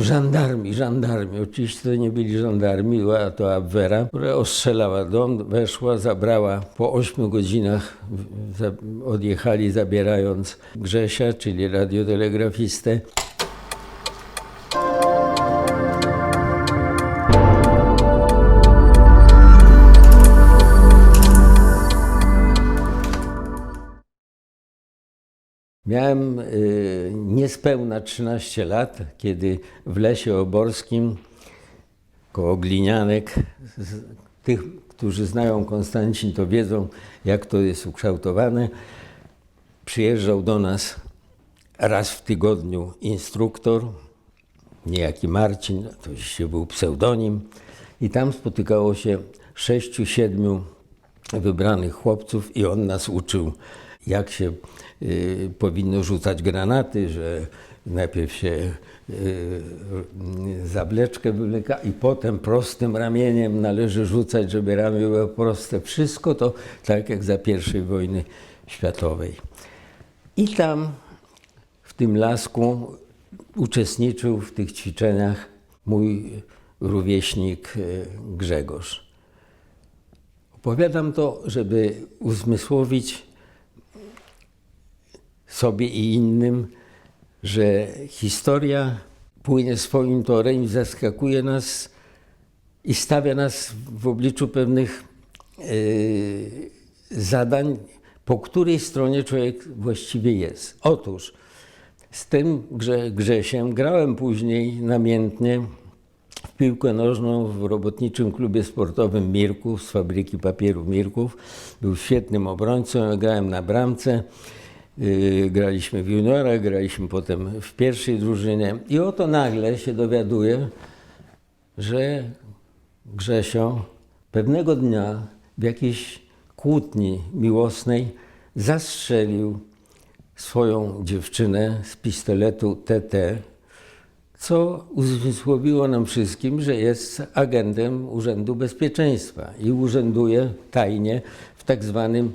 Żandarmi, żandarmi. Oczywiście to nie byli żandarmi, była to Abwera, która ostrzelała dom, weszła, zabrała po ośmiu godzinach, odjechali zabierając Grzesia, czyli radiotelegrafistę. Miałem y, niespełna 13 lat, kiedy w lesie oborskim koło Glinianek, tych, którzy znają Konstancin, to wiedzą, jak to jest ukształtowane, przyjeżdżał do nas raz w tygodniu instruktor, niejaki Marcin, to oczywiście był pseudonim, i tam spotykało się sześciu, siedmiu wybranych chłopców i on nas uczył, jak się powinno rzucać granaty, że najpierw się y, zawleczkę wywleka i potem prostym ramieniem należy rzucać, żeby ramię było proste. Wszystko to tak jak za I wojny światowej. I tam w tym lasku uczestniczył w tych ćwiczeniach mój rówieśnik e, Grzegorz. Opowiadam to, żeby uzmysłowić sobie i innym, że historia płynie swoim torem i zaskakuje nas i stawia nas w obliczu pewnych e, zadań, po której stronie człowiek właściwie jest. Otóż z tym Grze, Grzesiem grałem później namiętnie w piłkę nożną w robotniczym klubie sportowym Mirków z fabryki papieru Mirków. Był świetnym obrońcą, grałem na bramce. Yy, graliśmy w juniorach, graliśmy potem w pierwszej drużynie i oto nagle się dowiaduję, że Grzesio pewnego dnia w jakiejś kłótni miłosnej zastrzelił swoją dziewczynę z pistoletu TT, co uzmysłowiło nam wszystkim, że jest agentem Urzędu Bezpieczeństwa i urzęduje tajnie w tak zwanym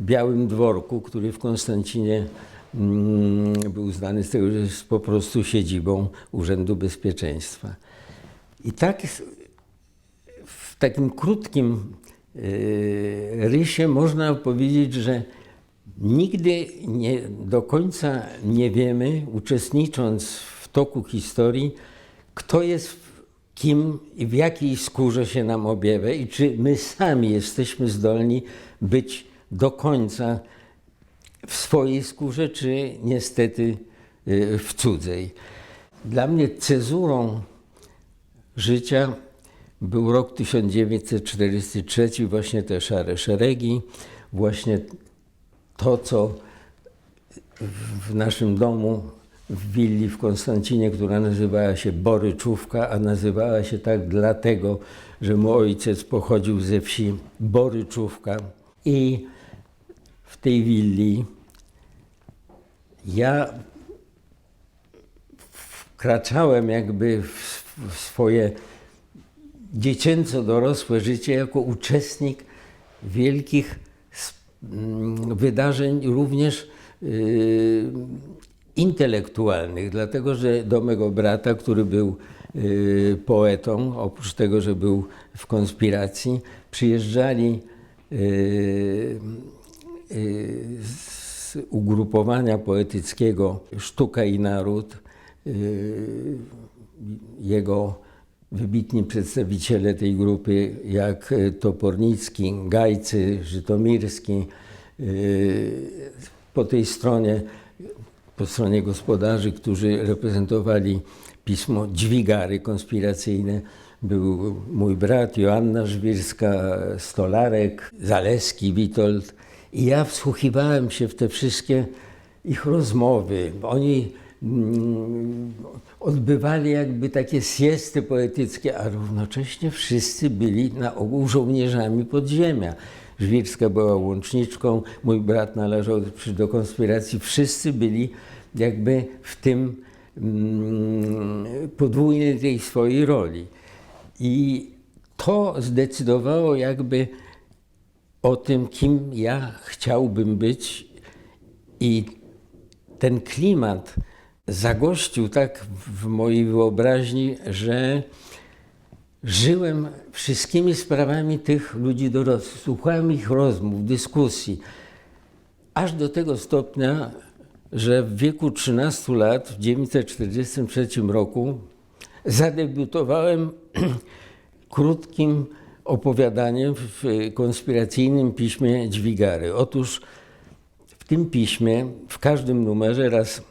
Białym Dworku, który w Konstancinie mm, był znany z tego, że jest po prostu siedzibą Urzędu Bezpieczeństwa. I tak w takim krótkim y, rysie można powiedzieć, że nigdy nie, do końca nie wiemy, uczestnicząc w toku historii, kto jest kim i w jakiej skórze się nam objawia i czy my sami jesteśmy zdolni być do końca w swojej skórze, czy niestety y, w cudzej. Dla mnie cezurą życia był rok 1943, właśnie te szare szeregi, właśnie to, co w- naszym domu w willi w Konstancinie, która nazywała się Boryczówka, a nazywała się tak dlatego, że mój ojciec pochodził ze wsi Boryczówka i w tej willi. Ja wkraczałem jakby w, swoje dziecięco-dorosłe życie jako uczestnik wielkich mm, wydarzeń, również y, intelektualnych, dlatego że do mego brata, który był y, poetą, oprócz tego, że był w konspiracji, przyjeżdżali y, z ugrupowania poetyckiego Sztuka i Naród, y, jego wybitni przedstawiciele tej grupy, jak Topornicki, Gajcy, Żytomirski. y, Po tej stronie, po stronie gospodarzy, którzy reprezentowali pismo Dźwigary konspiracyjne, był mój brat Joanna Żwirska, Stolarek, Zaleski, Witold. I ja wsłuchiwałem się w te wszystkie ich rozmowy. Oni mm, odbywali jakby takie siesty poetyckie, a równocześnie wszyscy byli na ogół żołnierzami podziemia. Żwirska była łączniczką, mój brat należał do konspiracji. Wszyscy byli jakby w tym mm, podwójnej tej swojej roli. I to zdecydowało jakby o tym, kim ja chciałbym być i ten klimat zagościł tak w mojej wyobraźni, że żyłem wszystkimi sprawami tych ludzi dorosłych. Słuchałem ich rozmów, dyskusji. Aż do tego stopnia, że w wieku 13 lat, w 1943 roku, zadebiutowałem krótkim opowiadaniem w konspiracyjnym piśmie Dźwigary. Otóż w tym piśmie, w każdym numerze raz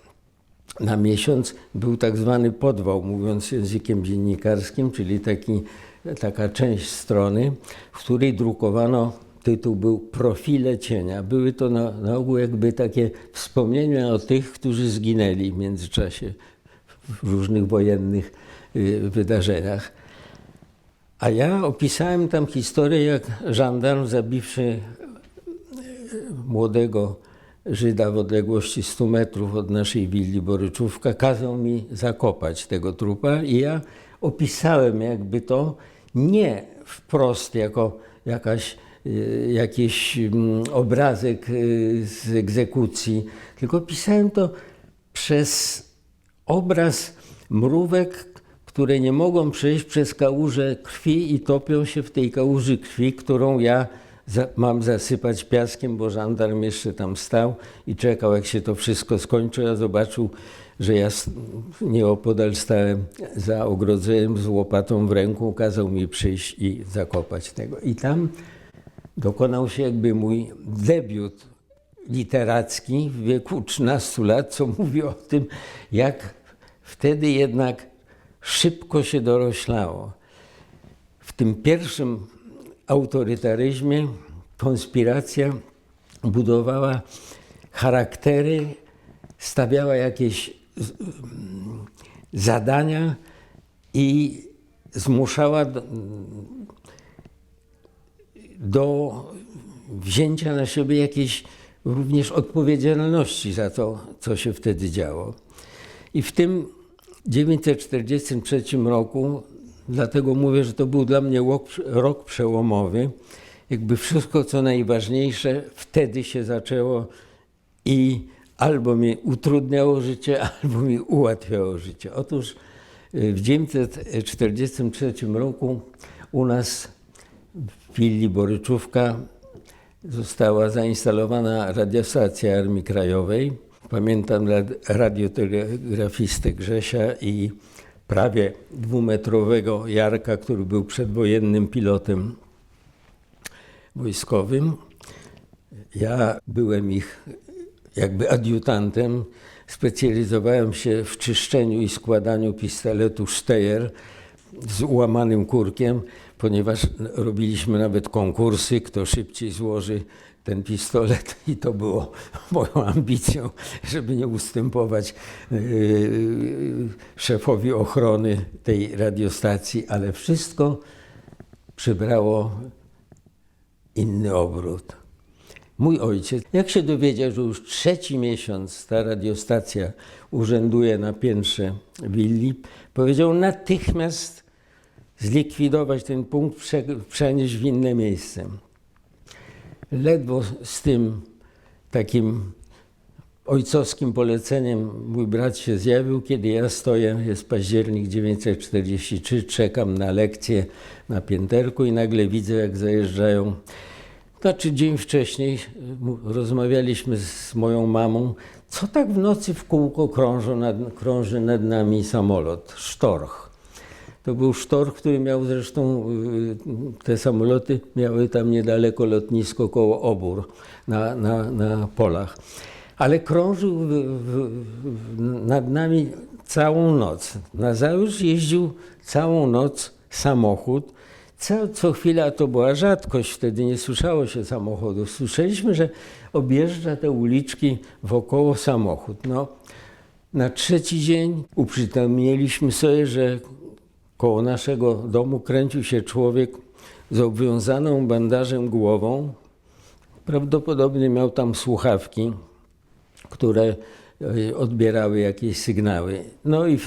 na miesiąc był tak zwany podwał, mówiąc językiem dziennikarskim, czyli taki, taka część strony, w której drukowano, tytuł był Profile cienia. Były to na, na ogół jakby takie wspomnienia o tych, którzy zginęli w międzyczasie w różnych wojennych y, wydarzeniach. A ja opisałem tam historię, jak żandarm zabiwszy y, młodego Żyda w odległości 100 metrów od naszej willi Boryczówka, kazał mi zakopać tego trupa i ja opisałem jakby to nie wprost jako jakaś, y, jakiś mm, obrazek y, z egzekucji, tylko pisałem to przez obraz mrówek, które nie mogą przejść przez kałużę krwi i topią się w tej kałuży krwi, którą ja za, mam zasypać piaskiem, bo żandarm jeszcze tam stał i czekał, jak się to wszystko skończy. A zobaczył, że ja nieopodal stałem za ogrodzeniem z łopatą w ręku, kazał mi przyjść i zakopać tego. I tam dokonał się jakby mój debiut literacki w wieku 13 lat, co mówi o tym, jak wtedy jednak szybko się doroślało. W tym pierwszym autorytaryzmie konspiracja budowała charaktery, stawiała jakieś mm, zadania i zmuszała do, do wzięcia na siebie jakiejś również odpowiedzialności za to, co się wtedy działo. I w tym 1943 roku, dlatego mówię, że to był dla mnie rok, rok przełomowy, jakby wszystko, co najważniejsze, wtedy się zaczęło i albo mi utrudniało życie, albo mi ułatwiało życie. Otóż y, w 1943 roku u nas w willi Boryczówka została zainstalowana radiostacja Armii Krajowej. Pamiętam rad- radiotelegrafistę Grzesia i prawie dwumetrowego Jarka, który był przedwojennym pilotem wojskowym. Ja byłem ich jakby adiutantem. Specjalizowałem się w czyszczeniu i składaniu pistoletu Steyer z ułamanym kurkiem, ponieważ robiliśmy nawet konkursy, kto szybciej złoży ten pistolet i to było moją ambicją, żeby nie ustępować yy, szefowi ochrony tej radiostacji, ale wszystko przybrało inny obrót. Mój ojciec, jak się dowiedział, że już trzeci miesiąc ta radiostacja urzęduje na piętrze willi, powiedział natychmiast zlikwidować ten punkt, prze, przenieść w inne miejsce. Ledwo z tym takim ojcowskim poleceniem mój brat się zjawił, kiedy ja stoję, jest październik 1943, czekam na lekcję na pięterku i nagle widzę, jak zajeżdżają. Znaczy dzień wcześniej rozmawialiśmy z moją mamą, co tak w nocy w kółko krąży nad, krąży nad nami samolot, sztorch. To był sztorch, który miał zresztą, y, te samoloty miały tam niedaleko lotnisko koło Obór na, na, na polach. Ale krążył w, w, nad nami całą noc. Na Zajutrz jeździł całą noc samochód. Co, co chwila to była rzadkość, wtedy nie słyszało się samochodów. Słyszeliśmy, że objeżdża te uliczki wokoło samochód. No, na trzeci dzień uprzytomnieliśmy sobie, że koło naszego domu kręcił się człowiek z obwiązaną bandażem głową. Prawdopodobnie miał tam słuchawki, które e, odbierały jakieś sygnały. No i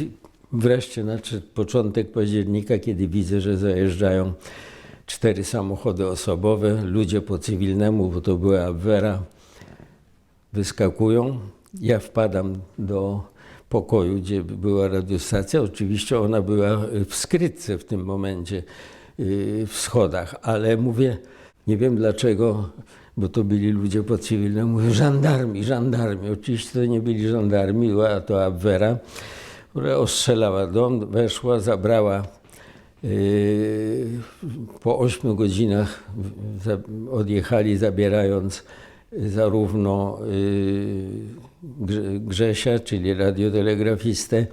wreszcie nadszedł początek października, kiedy widzę, że zajeżdżają cztery samochody osobowe, ludzie po cywilnemu, bo to była Abwera, wyskakują. Ja wpadam do pokoju, gdzie była radiostacja. Oczywiście ona była w skrytce w tym momencie, yy, w schodach, ale mówię, nie wiem dlaczego, bo to byli ludzie podcywilni, mówię, żandarmi, żandarmi. Oczywiście to nie byli żandarmi, była to Abwera, która ostrzelała dom, weszła, zabrała Yy, Po ośmiu godzinach odjechali, zabierając zarówno Grzesia, czyli radiotelegrafistę,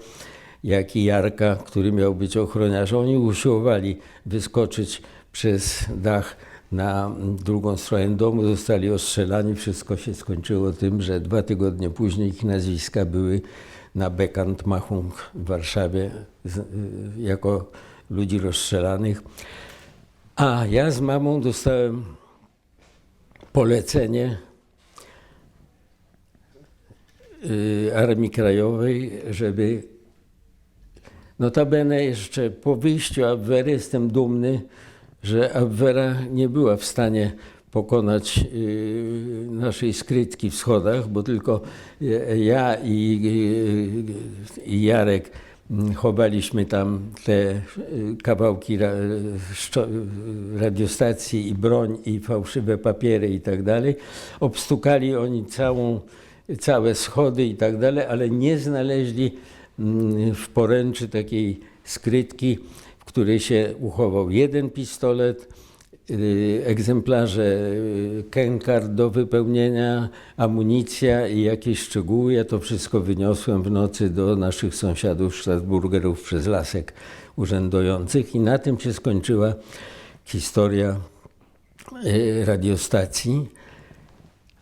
jak i Jarka, który miał być ochroniarzem. Oni usiłowali wyskoczyć przez dach na drugą stronę domu, zostali ostrzelani. Wszystko się skończyło tym, że dwa tygodnie później ich nazwiska były na Bekantmachung w Warszawie jako ludzi rozstrzelanych. A ja z mamą dostałem polecenie Armii Krajowej, żeby notabene jeszcze po wyjściu Abwery jestem dumny, że Abwera nie była w stanie pokonać y, naszej skrytki w schodach, bo tylko y, ja i, y, Jarek mm, chowaliśmy tam te y, kawałki radiostacji i broń i fałszywe papiery i tak dalej. Obstukali oni całą, całe schody i tak dalej, ale nie znaleźli mm, w poręczy takiej skrytki, w której się uchował jeden pistolet, y, egzemplarze y, kękar do wypełnienia, amunicja i jakieś szczegóły. Ja to wszystko wyniosłem w nocy do naszych sąsiadów Strasburgerów przez lasek urzędujących i na tym się skończyła historia y, radiostacji.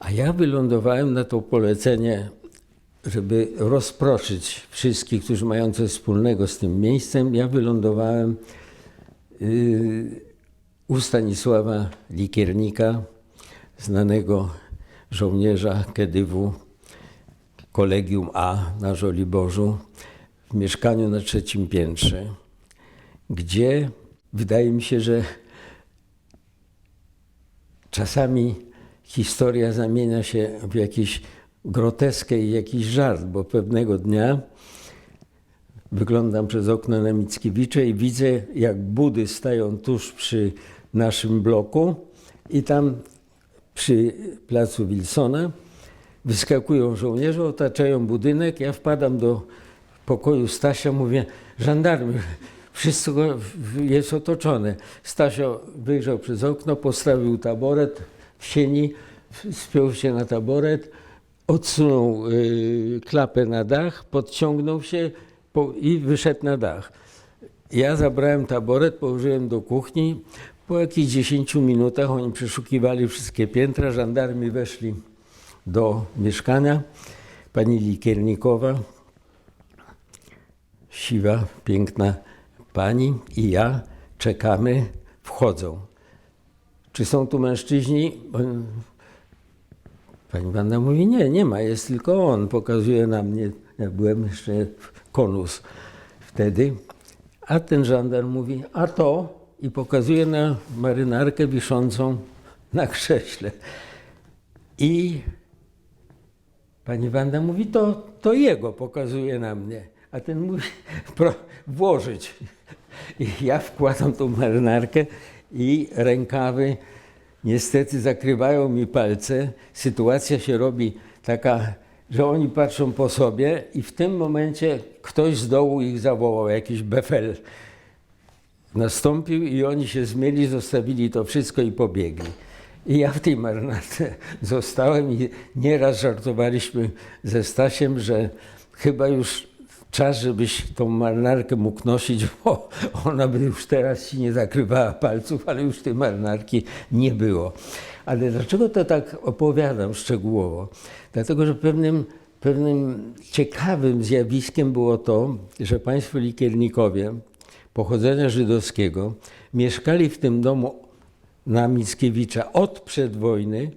A ja wylądowałem na to polecenie, żeby rozproszyć wszystkich, którzy mają coś wspólnego z tym miejscem. Ja wylądowałem y, u Stanisława Likiernika, znanego żołnierza KDW, Kolegium A na Żoliborzu, w mieszkaniu na trzecim piętrze, gdzie wydaje mi się, że czasami historia zamienia się w jakieś groteskę i jakiś żart, bo pewnego dnia wyglądam przez okno na Mickiewicza i widzę, jak budy stają tuż przy naszym bloku i tam przy placu Wilsona wyskakują żołnierze, otaczają budynek. Ja wpadam do pokoju Stasia, mówię, żandarmy, wszystko jest otoczone. Stasio wyjrzał przez okno, postawił taboret w sieni, spiął się na taboret, odsunął y, klapę na dach, podciągnął się po, i wyszedł na dach. Ja zabrałem taboret, położyłem do kuchni. Po jakichś 10 minutach oni przeszukiwali wszystkie piętra, żandarmi weszli do mieszkania. Pani Likiernikowa, siwa, piękna pani i ja czekamy, wchodzą. Czy są tu mężczyźni? Pani Wanda mówi, nie, nie ma, jest tylko on. Pokazuje na mnie, ja byłem jeszcze konus wtedy. A ten żandar mówi, a to? I pokazuje na marynarkę wiszącą na krześle. I pani Wanda mówi, to, to jego pokazuje na mnie. A ten mówi, włożyć. I ja wkładam tą marynarkę i rękawy niestety zakrywają mi palce. Sytuacja się robi taka, że oni patrzą po sobie i w tym momencie ktoś z dołu ich zawołał, jakiś befel nastąpił i oni się zmieli, zostawili to wszystko i pobiegli. I ja w tej marynarce zostałem i nieraz żartowaliśmy ze Stasiem, że chyba już czas, żebyś tą marynarkę mógł nosić, bo ona by już teraz ci nie zakrywała palców, ale już tej marynarki nie było. Ale dlaczego to tak opowiadam szczegółowo? Dlatego, że pewnym, pewnym ciekawym zjawiskiem było to, że państwo likiernikowie pochodzenia żydowskiego mieszkali w tym domu na Mickiewicza od przedwojny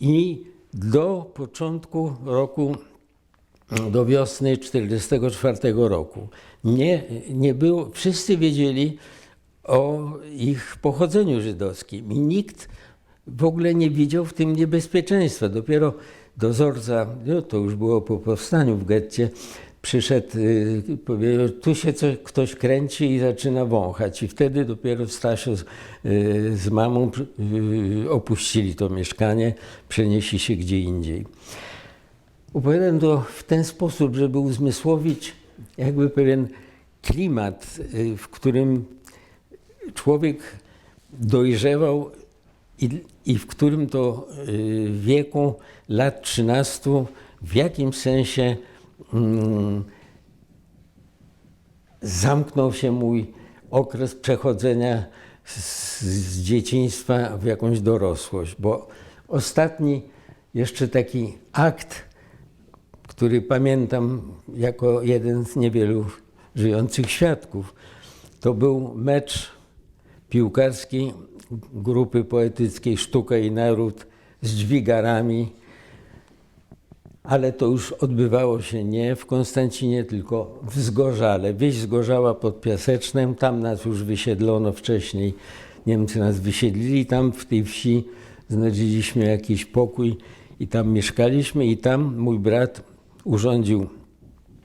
i do początku roku, do wiosny 1944 roku. Nie, nie było, wszyscy wiedzieli o ich pochodzeniu żydowskim i nikt w ogóle nie widział w tym niebezpieczeństwa. Dopiero dozorca, no to już było po powstaniu w getcie, przyszedł, y, powiedział, tu się coś, ktoś kręci i zaczyna wąchać. I wtedy dopiero Stasio z, y, z mamą y, opuścili to mieszkanie, przenieśli się gdzie indziej. Opowiadam to w ten sposób, żeby uzmysłowić jakby pewien klimat, y, w którym człowiek dojrzewał i, i w którym to y, wieku lat 13 w jakimś sensie mm, zamknął się mój okres przechodzenia z, z dzieciństwa w jakąś dorosłość, bo ostatni jeszcze taki akt, który pamiętam jako jeden z niewielu żyjących świadków, to był mecz piłkarski grupy poetyckiej Sztuka i Naród z dźwigarami, ale to już odbywało się nie w Konstancinie, tylko w Zgorzale. Wieś Zgorzała pod Piasecznem, tam nas już wysiedlono wcześniej. Niemcy nas wysiedlili, tam w tej wsi znaleźliśmy jakiś pokój i tam mieszkaliśmy i tam mój brat urządził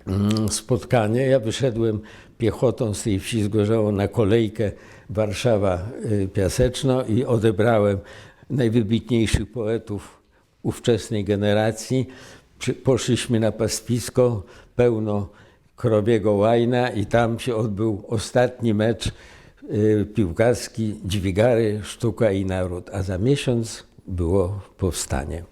mm, spotkanie. Ja wyszedłem piechotą z tej wsi Zgorzało na kolejkę Warszawa-Piaseczno i odebrałem najwybitniejszych poetów ówczesnej generacji. Poszliśmy na pastwisko pełno krowiego łajna i tam się odbył ostatni mecz y, piłkarski Dźwigary, Sztuka i Naród, a za miesiąc było powstanie.